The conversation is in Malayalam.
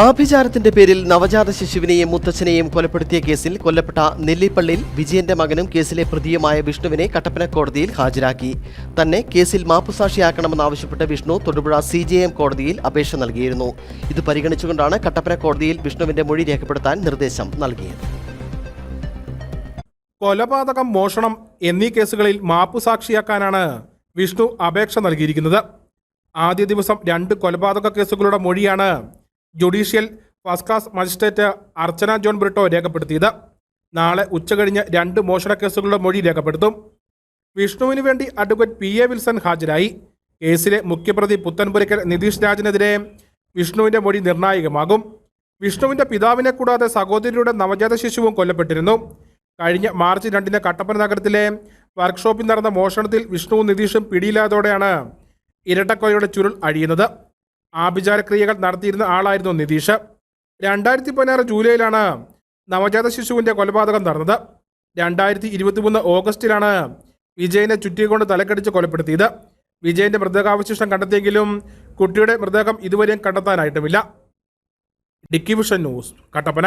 ആഭിചാരത്തിന്റെ പേരിൽ നവജാത ശിശുവിനെയും മുത്തച്ഛനെയും കൊലപ്പെടുത്തിയ കേസിൽ കൊല്ലപ്പെട്ട നെല്ലിപ്പള്ളിയിൽ വിജയന്റെ മകനും കേസിലെ പ്രതിയുമായ വിഷ്ണുവിനെ കട്ടപ്പന കോടതിയിൽ ഹാജരാക്കി. തന്നെ കേസിൽ മാപ്പുസാക്ഷിയാക്കണമെന്നാവശ്യപ്പെട്ട് Vishnu Thodupuzha C J M കോടതിയിൽ അപേക്ഷ നൽകിയിരുന്നു. ഇത് പരിഗണിച്ചുകൊണ്ടാണ് കട്ടപ്പന കോടതിയിൽ വിഷ്ണുവിന്റെ മൊഴി രേഖപ്പെടുത്താൻ നിർദ്ദേശം നൽകിയത്. കൊലപാതകം മോഷണം എന്നീ കേസുകളിൽ മാപ്പുസാക്ഷിയാക്കാനാണ് വിഷ്ണു അപേക്ഷ നൽകിയിരിക്കുന്നത്. ആദ്യ ദിവസം രണ്ട് കൊലപാതക കേസുകളുടെ മൊഴിയാണ് judicial first class magistrate Archana John Britto രേഖപ്പെടുത്തിയത്. നാളെ ഉച്ചകഴിഞ്ഞ് രണ്ട് മോഷണ കേസുകളുടെ മൊഴി രേഖപ്പെടുത്തും. വിഷ്ണുവിന് വേണ്ടി അഡ്വക്കേറ്റ് പി എ വിൽസൺ ഹാജരായി. കേസിലെ മുഖ്യപ്രതി പുത്തൻപുരയ്ക്കൽ നിതീഷ് രാജിനെതിരെ വിഷ്ണുവിന്റെ മൊഴി നിർണായകമാകും. വിഷ്ണുവിന്റെ പിതാവിനെ കൂടാതെ സഹോദരിയുടെ നവജാത ശിശുവും കൊല്ലപ്പെട്ടിരുന്നു. കഴിഞ്ഞ മാർച്ച് രണ്ടിന് കട്ടപ്പന നഗരത്തിലെ വർക്ക്ഷോപ്പിൽ നടന്ന മോഷണത്തിൽ വിഷ്ണുവും നിതീഷും പിടിയിലായതോടെയാണ് ഇരട്ടക്കൊലയുടെ ചുരുൾ അഴിയുന്നത്. ആഭിചാരക്രിയകൾ നടത്തിയിരുന്ന ആളായിരുന്നു നിതീഷ്. രണ്ടായിരത്തി പതിനാറ് ജൂലൈയിലാണ് നവജാത ശിശുവിന്റെ കൊലപാതകം നടന്നത്. രണ്ടായിരത്തി ഇരുപത്തിമൂന്ന് ഓഗസ്റ്റിലാണ് വിജയനെ ചുറ്റിക്കൊണ്ട് തലക്കടിച്ച് കൊലപ്പെടുത്തിയത്. വിജയന്റെ മൃതകാവശിഷ്ടം കണ്ടെത്തിയെങ്കിലും കുട്ടിയുടെ മൃതദേഹം ഇതുവരെയും കണ്ടെത്താനായിട്ടുമില്ല. ഡിക്കി വിഷൻ ന്യൂസ് കട്ടപ്പന.